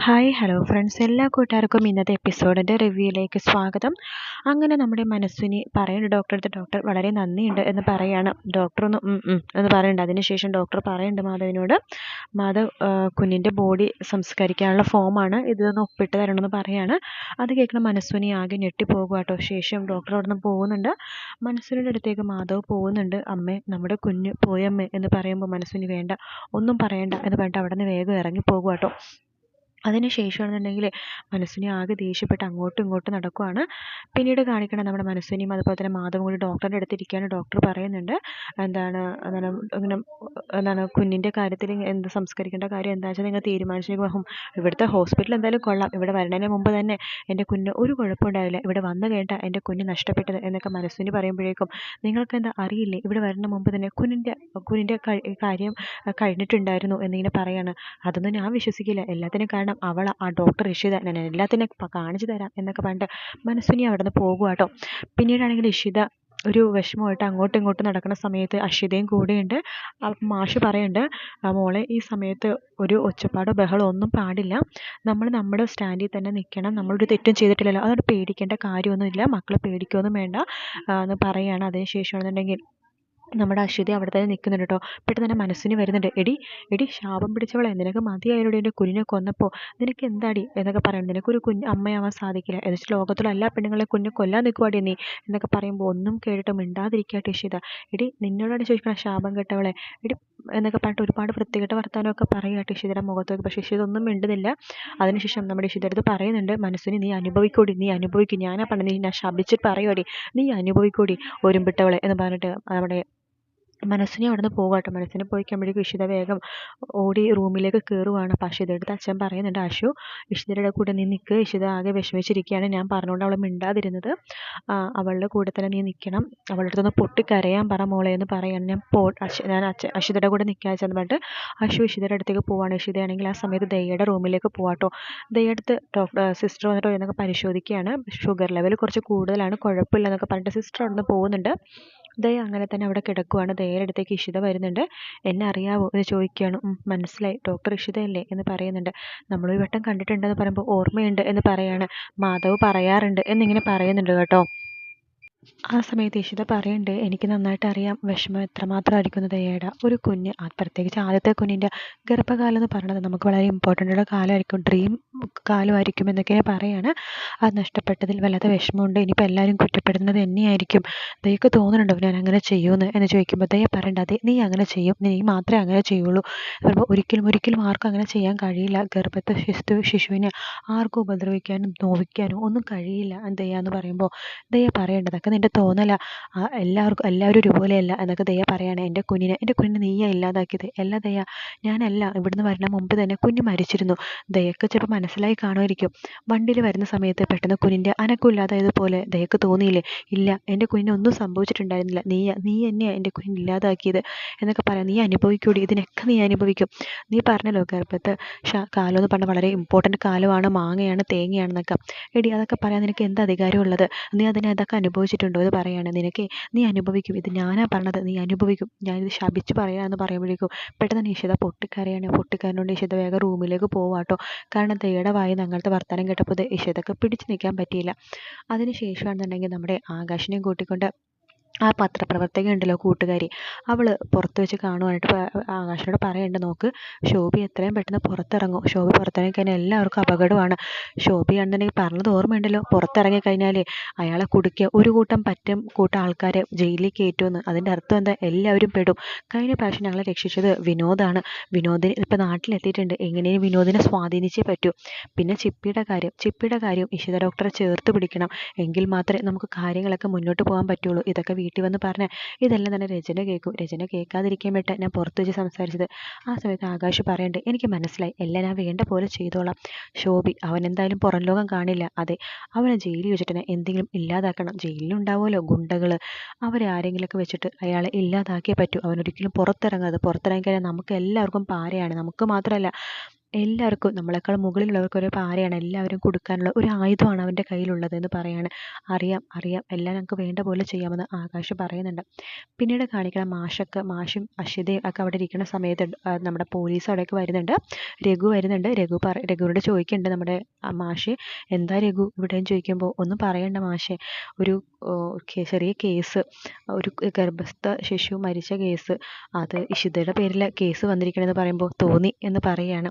Hi hello friends എല്ലാ കൂട്ടുകാർക്കും ഇന്നത്തെ എപ്പിസോഡിന്റെ റിവ്യൂയിലേക്ക് സ്വാഗതം. അങ്ങനെ നമ്മുടെ മനസ്സിനി പറയുന്നുണ്ട് ഡോക്ടർ അടുത്ത് ഡോക്ടർ വളരെ നന്ദിയുണ്ട് എന്ന് പറയാണ്. ഡോക്ടർ ഒന്ന് എന്ന് പറയുന്നുണ്ട് അതിനുശേഷം ഡോക്ടർ പറയുന്നുണ്ട് മാധവിനോട്. മാധവ് കുഞ്ഞിന്റെ ബോഡി സംസ്കരിക്കാനുള്ള ഫോമാണ് ഇതൊന്ന് ഒപ്പിട്ട് തരണമെന്ന് പറയാണ്. അത് കേൾക്കുന്ന മനസ്വിനി ആകെ ഞെട്ടിപ്പോകുക കേട്ടോ ശേഷം ഡോക്ടർ അവിടെ നിന്ന് പോകുന്നുണ്ട്. മനസ്വിനിയുടെ അടുത്തേക്ക് മാധവ് പോകുന്നുണ്ട്. അമ്മേ നമ്മുടെ കുഞ്ഞ് പോയമ്മേ എന്ന് പറയുമ്പോൾ മനസ്വിനി വേണ്ട ഒന്നും പറയണ്ട എന്ന് പറഞ്ഞിട്ട് അവിടെ നിന്ന് വേഗം ഇറങ്ങി പോകുക കേട്ടോ അതിന് ശേഷമാണെന്നുണ്ടെങ്കിൽ മനസ്സിനെ ആകെ ദേഷ്യപ്പെട്ട് അങ്ങോട്ടും ഇങ്ങോട്ടും നടക്കുവാണ്. പിന്നീട് കാണിക്കണം നമ്മുടെ മനസ്സിനെയും അതുപോലെ തന്നെ മാധവും കൂടി ഡോക്ടറിന്റെ അടുത്തിരിക്കുകയാണ്. ഡോക്ടർ പറയുന്നുണ്ട് എന്താണ് എന്താണ് ഇങ്ങനെ എന്താണ് കുഞ്ഞിന്റെ കാര്യത്തിൽ എന്ത് സംസ്കരിക്കേണ്ട കാര്യം എന്താ വെച്ചാൽ നിങ്ങൾ തീരുമാനിച്ചേക്കും. ഇവിടുത്തെ ഹോസ്പിറ്റൽ എന്തായാലും കൊള്ളാം. ഇവിടെ വരണതിന് മുമ്പ് തന്നെ എന്റെ കുഞ്ഞ് ഒരു കുഴപ്പമുണ്ടാവില്ല ഇവിടെ വന്നു കേട്ട എന്റെ കുഞ്ഞ് നഷ്ടപ്പെട്ടത് എന്നൊക്കെ മനസ്സിന് പറയുമ്പോഴേക്കും നിങ്ങൾക്ക് എന്താ അറിയില്ലേ? ഇവിടെ വരുന്ന മുമ്പ് തന്നെ കുഞ്ഞിന്റെ കുഞ്ഞിന്റെ കാര്യം കഴിഞ്ഞിട്ടുണ്ടായിരുന്നു എന്നിങ്ങനെ പറയാണ്. അതൊന്നും ഞാൻ വിശ്വസിക്കില്ല. എല്ലാത്തിനും കാരണം അവൾ ആ ഡോക്ടർ ഇഷിത ഞാൻ എല്ലാത്തിനും കാണിച്ചു തരാം എന്നൊക്കെ പറഞ്ഞിട്ട് മനസ്സിനി അവിടെ നിന്ന് പോകുക കേട്ടോ പിന്നീടാണെങ്കിൽ ഇഷിത ഒരു വിഷമമായിട്ട് അങ്ങോട്ടും ഇങ്ങോട്ടും നടക്കുന്ന സമയത്ത് അഷിതയും കൂടെയുണ്ട്. മാഷ് പറയുന്നുണ്ട് മോളെ ഈ സമയത്ത് ഒരു ഒച്ചപ്പാടോ ബഹളോ ഒന്നും പാടില്ല. നമ്മൾ നമ്മുടെ സ്റ്റാൻഡിൽ തന്നെ നിൽക്കണം. നമ്മളൊരു തെറ്റും ചെയ്തിട്ടില്ലല്ലോ. അതുകൊണ്ട് പേടിക്കേണ്ട കാര്യമൊന്നുമില്ല. മക്കൾ പേടിക്കുകയൊന്നും വേണ്ട എന്ന് പറയുകയാണ്. അതിന് ശേഷമാണെന്നുണ്ടെങ്കിൽ നമ്മുടെ അശ്വതി അവിടെ തന്നെ നിൽക്കുന്നുണ്ട് കേട്ടോ. പെട്ടെന്ന് തന്നെ മനസ്സിന് വരുന്നുണ്ട് എടി എടി ശാപം പിടിച്ചവളെ നിനക്ക് മതിയായോടെ എന്റെ കുഞ്ഞിനെ കൊന്നപ്പോൾ? നിനക്ക് എന്താടി? എന്നൊക്കെ പറയുന്നത് നിനക്കൊരു കുഞ്ഞ് അമ്മയാവാൻ സാധിക്കില്ല. എന്നിട്ട് ലോകത്തുള്ള എല്ലാ പെണ്ണുങ്ങളെ കുഞ്ഞ് കൊല്ലാൻ നിൽക്കുവാടി നീ. എന്നൊക്കെ പറയുമ്പോൾ ഒന്നും കേട്ടിട്ട് മിണ്ടാതിരിക്കാട്ടെ ഇഷിത. എടി നിന്നോടാണ് ചോദിക്കണം ശാപം കെട്ടവളെ. എടി എന്നൊക്കെ പറഞ്ഞിട്ട് ഒരുപാട് വൃത്തികെട്ട വർത്തമാനമൊക്കെ പറയുക ഇഷിതയുടെ മുഖത്തൊക്കെ പക്ഷേ ഇഷിത ഒന്നും മിണ്ടുന്നില്ല. അതിനുശേഷം നമ്മുടെ ഇഷിത അടുത്ത് പറയുന്നുണ്ട് മനസ്സിന് നീ അനുഭവിക്കൂടി നീ അനുഭവിക്കും. ഞാനാ പറഞ്ഞത് നീ ഞാൻ ശപിച്ചിട്ട് പറയുവാടി. നീ അനുഭവിക്കൂടി ഒരുമ്പിട്ടവളെ. എന്ന് പറഞ്ഞിട്ട് നമ്മുടെ മനസ്സിനെ അവിടെ നിന്ന് പോകുക മനസ്സിനെ പോയി കഴിയുമ്പോഴേക്കും ഇഷിത വേഗം ഓടി റൂമിലേക്ക് കയറുവാണ് അപ്പോൾ അഷിതയുടെ അടുത്ത് അച്ഛൻ പറയുന്നുണ്ട് അശു ഇഷിതയുടെ കൂടെ നീ നിൽക്ക് ഇഷിത ആകെ വിഷമിച്ചിരിക്കുകയാണ്. ഞാൻ പറഞ്ഞുകൊണ്ട് അവളെ മിണ്ടാതിരുന്നത്. അവളുടെ കൂടെ തന്നെ നീ നിൽക്കണം അവളുടെ അടുത്തൊന്ന് പൊട്ടിക്കരയാൻ പറ മോളെ എന്ന് പറയാണ്. ഞാൻ പോ ഞാൻ അഷിതയുടെ കൂടെ നിൽക്കാൻ ചെന്ന് പറഞ്ഞിട്ട് അശു ഇഷിതയുടെ അടുത്തേക്ക് പോവാണ്. ഇഷിതയാണെങ്കിൽ ആ സമയത്ത് ദയ്യയുടെ റൂമിലേക്ക് പോവാട്ടോ. ദയ്യടുത്ത് ഡോക്ടർ സിസ്റ്റർ വന്നിട്ട് എന്നൊക്കെ പരിശോധിക്കുകയാണ്. ഷുഗർ ലെവൽ കുറച്ച് കൂടുതലാണ്. കുഴപ്പമില്ല എന്നൊക്കെ പറഞ്ഞിട്ട് സിസ്റ്റർ അവിടെ നിന്ന് പോകുന്നുണ്ട്. ദയ അങ്ങനെ തന്നെ അവിടെ കിടക്കുവാണ്. ദയയുടെ അടുത്തേക്ക് ഇഷിത വരുന്നുണ്ട്. എന്നെ അറിയാവോ? എന്ന് ചോദിക്കുകയാണ്. മനസ്സിലായി. ഡോക്ടർ ഇഷിതയല്ലേ? എന്ന് പറയുന്നുണ്ട്. നമ്മൾ ഒരു വട്ടം കണ്ടിട്ടുണ്ടെന്ന് പറയുമ്പോൾ ഓർമ്മയുണ്ട് എന്ന് പറയാണ്. മാധവ് പറയാറുണ്ട് എന്നിങ്ങനെ പറയുന്നുണ്ട് കേട്ടോ. ആ സമയത്ത് ഇഷിത പറയുന്നുണ്ട് എനിക്ക് നന്നായിട്ട് അറിയാം വിഷമം എത്രമാത്രം ദയയുടെ. ഒരു കുഞ്ഞ് പ്രത്യേകിച്ച് ആദ്യത്തെ കുഞ്ഞിന്റെ ഗർഭകാലം എന്ന് പറയുന്നത് നമുക്ക് വളരെ ഇമ്പോർട്ടന്റ് ഉള്ള കാലമായിരിക്കും ഡ്രീം കാലമായിരിക്കും എന്നൊക്കെ പറയാണ്. അത് നഷ്ടപ്പെട്ടതിൽ വല്ലാത്ത വിഷമമുണ്ട്. ഇനിയിപ്പോൾ എല്ലാവരും കുറ്റപ്പെടുന്നത് എന്നെയായിരിക്കും. ദയക്ക് തോന്നുന്നുണ്ടോ ഞാൻ അങ്ങനെ ചെയ്യുമെന്ന്? എന്ന് ചോദിക്കുമ്പോൾ ദയ പറയണ്ട അതെ നീ അങ്ങനെ ചെയ്യും. നീ മാത്രമേ അങ്ങനെ ചെയ്യുള്ളൂ. പറയുമ്പോൾ ഒരിക്കലും ഒരിക്കലും ആർക്കും അങ്ങനെ ചെയ്യാൻ കഴിയില്ല. ഗർഭത്തെ ശിശു ശിശുവിനെ ആർക്കും ഉപദ്രവിക്കാനും നോവിക്കാനും ഒന്നും കഴിയില്ല ദയ എന്ന് പറയുമ്പോൾ ദയ പറയേണ്ടതൊക്കെ നിന്റെ തോന്നലാ. എല്ലാവർക്കും എല്ലാവരും ഒരുപോലെയല്ല എന്നൊക്കെ ദയ പറയുകയാണ് എന്റെ കുഞ്ഞിനെ. എന്റെ കുഞ്ഞിനെ നീയാ ഇല്ലാതാക്കിയത്. അല്ല ദയ ഞാനല്ല. ഇവിടുന്ന് വരണ മുമ്പ് തന്നെ കുഞ്ഞ് മരിച്ചിരുന്നു. ദയക്ക് ചിലപ്പോൾ മനസ്സിലായി കാണുമായിരിക്കും. വണ്ടിയിൽ വരുന്ന സമയത്ത് പെട്ടെന്ന് കുഞ്ഞിന്റെ അനക്കമില്ലാതായതുപോലെ ദയക്ക് തോന്നിയില്ലേ? ഇല്ല എന്റെ കുഞ്ഞിന് ഒന്നും സംഭവിച്ചിട്ടുണ്ടായിരുന്നില്ല. നീ നീ തന്നെയാണ് എന്റെ കുഞ്ഞിനെ ഇല്ലാതാക്കിയത് എന്നൊക്കെ പറയാം. നീ അനുഭവിക്കൂടി. ഇതിനൊക്കെ നീ അനുഭവിക്കും. നീ പറഞ്ഞല്ലോ ഗർഭത്ത് കാലം എന്ന് പറഞ്ഞാൽ വളരെ ഇമ്പോർട്ടന്റ് കാലമാണ്. മാങ്ങയാണ് തേങ്ങയാണെന്നൊക്കെ. എടി അതൊക്കെ പറയാൻ നിനക്ക് എന്ത് അധികാരമുള്ളത്? നീ അതിനെ അതൊക്കെ അനുഭവിച്ചിട്ടുണ്ടോ? എന്ന് പറയാണ് നിനക്ക് നീ അനുഭവിക്കും. ഇത് ഞാനാ പറഞ്ഞത്. നീ അനുഭവിക്കും. ഞാനിത് ശപിച്ച് പറയാമെന്ന് പറയുമ്പോഴേക്കും പെട്ടെന്ന് നിഷിത പൊട്ടിക്കരയാണ്. പൊട്ടിക്കരഞ്ഞുകൊണ്ട് നിഷിത വേഗം റൂമിലേക്ക് പോവാട്ടോ കാരണം ദയുടെ വായി അങ്ങനത്തെ വർത്തമാനം കേട്ടപ്പോൾ ഇഷിതക്ക് പിടിച്ചു നിൽക്കാൻ പറ്റിയില്ല. അതിന് ശേഷമാണെന്നുണ്ടെങ്കിൽ നമ്മുടെ ആകാശിനെയും കൂട്ടിക്കൊണ്ട് ആ പത്രപ്രവർത്തക ഉണ്ടല്ലോ കൂട്ടുകാരി. അവൾ പുറത്ത് വെച്ച് കാണുവാനായിട്ട് ആകാശിനോട് പറയുന്നുണ്ട് നോക്ക് ശോഭി എത്രയും പെട്ടെന്ന് പുറത്തിറങ്ങും. ശോഭി പുറത്തിറങ്ങി കഴിഞ്ഞാൽ എല്ലാവർക്കും അപകടമാണ്. ശോഭിയാണെന്നുണ്ടെങ്കിൽ പറഞ്ഞത് ഓർമ്മയുണ്ടല്ലോ. പുറത്തിറങ്ങി കഴിഞ്ഞാൽ അയാളെ കുടുക്കിയ ഒരു കൂട്ടം പറ്റും കൂട്ടം ആൾക്കാരെ ജയിലിൽ കയറ്റുമെന്ന്. അതിന്റെ അർത്ഥം എന്താ? എല്ലാവരും പെടും. കഴിഞ്ഞ പ്രാവശ്യം ഞങ്ങളെ രക്ഷിച്ചത് വിനോദാണ്. വിനോദിന് ഇപ്പം നാട്ടിലെത്തിയിട്ടുണ്ട്. എങ്ങനെയും വിനോദിനെ സ്വാധീനിച്ചേ പറ്റൂ. പിന്നെ ചിപ്പിയുടെ കാര്യം. ചിപ്പിയുടെ കാര്യം ഇഷിത ഡോക്ടറെ ചേർത്ത് പിടിക്കണം. എങ്കിൽ മാത്രമേ നമുക്ക് കാര്യങ്ങളൊക്കെ മുന്നോട്ട് പോകാൻ പറ്റുള്ളൂ. ഇതൊക്കെ വീട്ടിൽ വന്ന് പറഞ്ഞ ഇതെല്ലാം തന്നെ രചന കേൾക്കും. രചന കേൾക്കാതിരിക്കാൻ വേണ്ടി ഞാൻ പുറത്ത് വെച്ച് സംസാരിച്ചത്. ആ സമയത്ത് ആകാശ് പറയണ്ട് എനിക്ക് മനസ്സിലായി. എല്ലാം ഞാൻ വേണ്ട പോലെ ചെയ്തോളാം. ശോഭി അവൻ എന്തായാലും പുറം ലോകം കാണില്ല. അതെ അവനെ ജയിലിൽ വെച്ചിട്ട് തന്നെ എന്തെങ്കിലും ഇല്ലാതാക്കണം. ജയിലിലുണ്ടാവുമല്ലോ ഗുണ്ടകൾ അവരെ ആരെങ്കിലുമൊക്കെ വെച്ചിട്ട് അയാളെ ഇല്ലാതാക്കിയേ പറ്റൂ. അവനൊരിക്കലും പുറത്തിറങ്ങാതെ പുറത്തിറങ്ങി കഴിഞ്ഞാൽ നമുക്ക് എല്ലാവർക്കും പാരയാണ്. നമുക്ക് മാത്രമല്ല എല്ലാവർക്കും നമ്മളെക്കാൾ മുകളിലുള്ളവർക്ക് ഒരു പാരയാണ് എല്ലാവരും കൊടുക്കാനുള്ള ഒരു ആയുധമാണ് അവന്റെ കയ്യിലുള്ളത് എന്ന് പറയാണ്. അറിയാം അറിയാം. എല്ലാം ഞങ്ങൾക്ക് വേണ്ട പോലെ ചെയ്യാമെന്ന് ആകാശ് പറയുന്നുണ്ട്. പിന്നീട് കാണിക്കണം മാഷൊക്കെ മാഷും അഷിതയും ഒക്കെ അവിടെ ഇരിക്കുന്ന സമയത്ത് നമ്മുടെ പോലീസ് അവിടേക്ക് വരുന്നുണ്ട്. രഘു വരുന്നുണ്ട്. രഘു പറ രഘുവിനോട് ചോദിക്കുന്നുണ്ട് നമ്മുടെ മാഷ് എന്താ രഘു ഇവിടെയും ചോദിക്കുമ്പോൾ ഒന്നും പറയണ്ട മാഷെ. ഒരു ചെറിയ കേസ് ഒരു ഗർഭസ്ഥ ശിശു മരിച്ച കേസ് അത് ഇഷിതയുടെ പേരിൽ കേസ് വന്നിരിക്കണമെന്ന് പറയുമ്പോൾ തോന്നി എന്ന് പറയാണ്.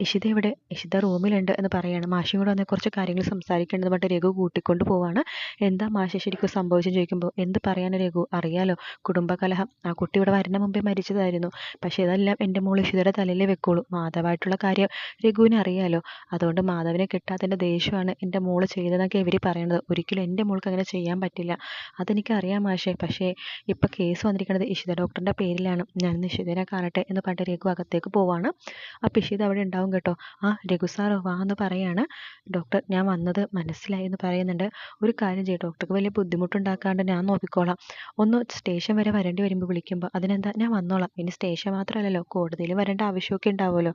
ഇഷിത ഇവിടെ ഇഷിത റൂമിലുണ്ട് എന്ന് പറയാണ്. മാഷിയും കൂടെ വന്ന് കുറച്ച് കാര്യങ്ങൾ സംസാരിക്കേണ്ടത് പറഞ്ഞിട്ട് രഘു കൂട്ടിക്കൊണ്ട് പോവാണ്. എന്താ മാഷ ശരിക്കും സംഭവിച്ചെന്ന് ചോദിക്കുമ്പോൾ എന്ത് പറയാൻ രഘു? അറിയാലോ കുടുംബകലഹം. ആ കുട്ടി ഇവിടെ വരുന്ന മുമ്പേ മരിച്ചതായിരുന്നു. പക്ഷേ ഇതെല്ലാം എന്റെ മോൾ ഇഷിതയുടെ തലയിലേ വെക്കുള്ളൂ. മാധവായിട്ടുള്ള കാര്യം രഘുവിന് അറിയാലോ. അതുകൊണ്ട് മാധവനെ കിട്ടാത്തതിന്റെ ദേഷ്യമാണ് എന്റെ മോൾ ചെയ്തതെന്നൊക്കെ ഇവർ പറയണത്. ഒരിക്കലും എന്റെ മോൾക്ക് അങ്ങനെ ചെയ്യാൻ പറ്റില്ല. അതെനിക്ക് അറിയാം മാഷേ. പക്ഷേ ഇപ്പം കേസ് വന്നിരിക്കുന്നത് ഇഷിത ഡോക്ടറിന്റെ പേരിലാണ്. ഞാൻ ഇഷിതനെ കാണട്ടെ എന്ന് പറഞ്ഞിട്ട് രഘു അകത്തേക്ക് പോവാണ്. അപ്പം ഇഷിത അവിടെ ഉണ്ടാവും കേട്ടോ. ആ രഘു സാറോ വാ എന്ന് പറയാണ്. ഡോക്ടർ ഞാൻ വന്നത് മനസ്സിലായി എന്ന് പറയുന്നുണ്ട്. ഒരു കാര്യം ചെയ്യും ഡോക്ടർക്ക് വലിയ ബുദ്ധിമുട്ടുണ്ടാക്കാണ്ട് ഞാൻ നോക്കിക്കോളാം. ഒന്ന് സ്റ്റേഷൻ വരെ വരേണ്ടി വരുമ്പോൾ വിളിക്കുമ്പോൾ അതിനെന്താ ഞാൻ വന്നോളാം. ഇനി സ്റ്റേഷൻ മാത്രമല്ലല്ലോ കോടതിയിൽ വരേണ്ട ആവശ്യമൊക്കെ ഉണ്ടാവുമല്ലോ.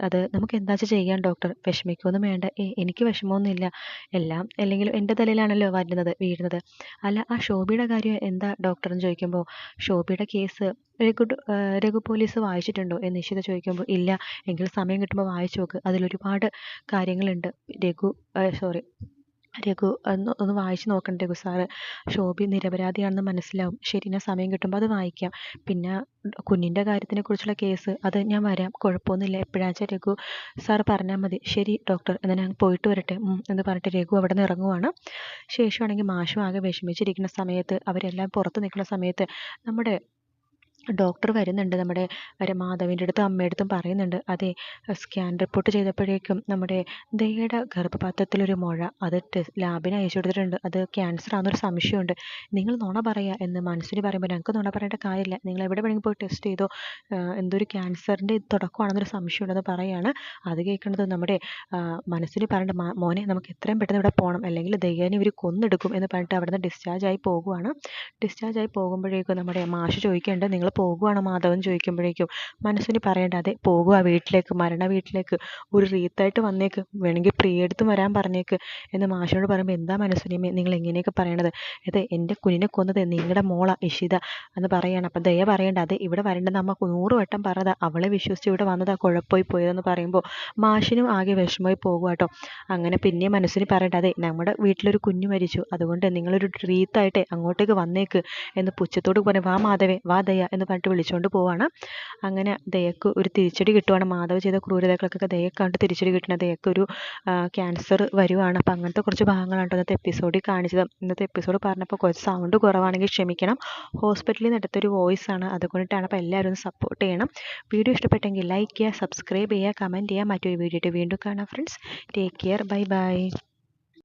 അത് നമുക്ക് എന്താ ചെയ്യാം ഡോക്ടർ വിഷമിക്കൊന്നും വേണ്ട. ഏ എനിക്ക് വിഷമമൊന്നുമില്ല. എല്ലാം അല്ലെങ്കിൽ എന്റെ തലയിലാണല്ലോ വരുന്നത് വീഴുന്നത്. അല്ല ആ ശോഭയുടെ കാര്യം എന്താ ഡോക്ടർ എന്ന് ചോദിക്കുമ്പോൾ ശോഭയുടെ കേസ് രഘു ഡോ- രഘു പോലീസ് വായിച്ചിട്ടുണ്ടോ എന്ന് നിഷിത ചോദിക്കുമ്പോൾ ഇല്ല. എങ്കിൽ സമയം കിട്ടുമ്പോൾ വായിച്ചു നോക്ക്. അതിലൊരുപാട് കാര്യങ്ങളുണ്ട്. രഘു സോറി രഘു ഒന്ന് ഒന്ന് വായിച്ച് നോക്കണം രഘു സാറ്. ശോഭി നിരപരാധിയാണെന്ന് മനസ്സിലാവും. ശരി ഞാൻ സമയം കിട്ടുമ്പോൾ അത് വായിക്കാം. പിന്നെ കുഞ്ഞിന്റെ കാര്യത്തിനെ കുറിച്ചുള്ള കേസ് അത് ഞാൻ വരാം. കുഴപ്പമൊന്നുമില്ല. എപ്പോഴാച്ച രഘു സാർ പറഞ്ഞാൽ മതി. ശരി ഡോക്ടർ എന്നാൽ ഞാൻ പോയിട്ട് വരട്ടെ. എന്ന് പറഞ്ഞിട്ട് രഘു അവിടെ നിന്ന് ഇറങ്ങുവാണ്. ശേഷമാണെങ്കിൽ മാഷും ആകെ വിഷമിച്ചിരിക്കുന്ന സമയത്ത് അവരെല്ലാം പുറത്ത് നിൽക്കുന്ന സമയത്ത് നമ്മുടെ ഡോക്ടർ വരുന്നുണ്ട് നമ്മുടെ മാധവിന്റെ അടുത്തും അമ്മയുടെ അടുത്തും പറയുന്നുണ്ട് അതെ സ്കാൻ റിപ്പോർട്ട് ചെയ്തപ്പോഴേക്കും നമ്മുടെ ദയയുടെ ഗർഭപാത്രത്തിലൊരു മുഴ അത് ലാബിന് അയച്ചു കൊടുത്തിട്ടുണ്ട് അത് ക്യാൻസർ ആണെന്നൊരു സംശയമുണ്ട്. നിങ്ങൾ നുണ പറയുക എന്ന് മനസ്സിന് പറയുമ്പോൾ ഞങ്ങൾക്ക് നുണ പറയേണ്ട കാര്യമില്ല. നിങ്ങൾ എവിടെ വേണമെങ്കിൽ പോയി ടെസ്റ്റ് ചെയ്തോ എന്തൊരു ക്യാൻസറിന്റെ തുടക്കമാണെന്നൊരു സംശയമുണ്ടെന്ന് പറയാണ്. അത് കേൾക്കുന്നത് നമ്മുടെ മനസ്സിന് പറയേണ്ട മോനെ നമുക്ക് എത്രയും പെട്ടെന്ന് ഇവിടെ പോകണം അല്ലെങ്കിൽ ദയ്യനെ ഇവർ കൊന്നെടുക്കും എന്ന് പറഞ്ഞിട്ട് അവിടെ നിന്ന് ഡിസ്ചാർജ് ആയി പോകുവാണ്. ഡിസ്ചാർജ് ആയി പോകുമ്പോഴേക്കും നമ്മുടെ മാഷ് ചോദിക്കേണ്ടത് നിങ്ങൾ പോകുവാണോ മാധവൻ ചോദിക്കുമ്പോഴേക്കും. മനസ്സിന് പറയേണ്ട അതെ പോകുക വീട്ടിലേക്ക് മരണ വീട്ടിലേക്ക്. ഒരു റീത്തായിട്ട് വന്നേക്ക്. വേണമെങ്കിൽ പ്രിയടുത്ത് വരാൻ പറഞ്ഞേക്ക്. എന്ന് മാഷിനോട് പറയുമ്പോൾ എന്താ മനസ്സിനിമേ നിങ്ങൾ എങ്ങനെയൊക്കെ പറയണത്? അതെ എന്റെ കുഞ്ഞിനെ കൊന്നത് നിങ്ങളുടെ മോള ഇഷിത എന്ന് പറയാണ്. അപ്പം ദയ പറയേണ്ട അതെ ഇവിടെ വരേണ്ടെന്ന് അമ്മ നൂറ് വട്ടം പറഞ്ഞതാ. അവളെ വിശ്വസിച്ച് ഇവിടെ വന്നതാ കുഴപ്പമായി പോയതെന്ന് പറയുമ്പോൾ മാഷിനും ആകെ വിഷമമായി പോകുക അങ്ങനെ പിന്നെ മനസ്സിന് പറയേണ്ട അതെ നമ്മുടെ വീട്ടിലൊരു കുഞ്ഞു മരിച്ചു. അതുകൊണ്ട് നിങ്ങളൊരു റീത്തായിട്ടെ അങ്ങോട്ടേക്ക് വന്നേക്ക്. എന്ന് പുച്ഛത്തോട് പറഞ്ഞു വാ മാധവേ വാ ദയ എന്ന് പറഞ്ഞിട്ട് വിളിച്ചുകൊണ്ട് പോവാണ്. അങ്ങനെ ദയക്ക് ഒരു തിരിച്ചടി കിട്ടുവാണ്. മാധവ് ചെയ്ത ക്രൂരതകൾക്കൊക്കെ ദയക്ക് കണ്ട് തിരിച്ചടി കിട്ടണ ദയക്ക് ഒരു ക്യാൻസർ വരുവാണ്. അപ്പം അങ്ങനത്തെ കുറച്ച് ഭാഗങ്ങളാണ് ഇന്നത്തെ എപ്പിസോഡിൽ കാണിച്ചത്. ഇന്നത്തെ എപ്പിസോഡ് പറഞ്ഞപ്പോൾ കുറച്ച് സൗണ്ട് കുറവാണെങ്കിൽ ക്ഷമിക്കണം. ഹോസ്പിറ്റലിൽ നിന്ന് ഒരു വോയിസ് ആണ്. അതുകൊണ്ടിട്ടാണ് അപ്പോൾ എല്ലാവരും ഒന്ന് സപ്പോർട്ട് ചെയ്യണം. വീഡിയോ ഇഷ്ടപ്പെട്ടെങ്കിൽ ലൈക്ക് ചെയ്യുക സബ്സ്ക്രൈബ് ചെയ്യുക കമന്റ് ചെയ്യുക. മറ്റൊരു വീഡിയോ വീണ്ടും കാണാം friends take care bye bye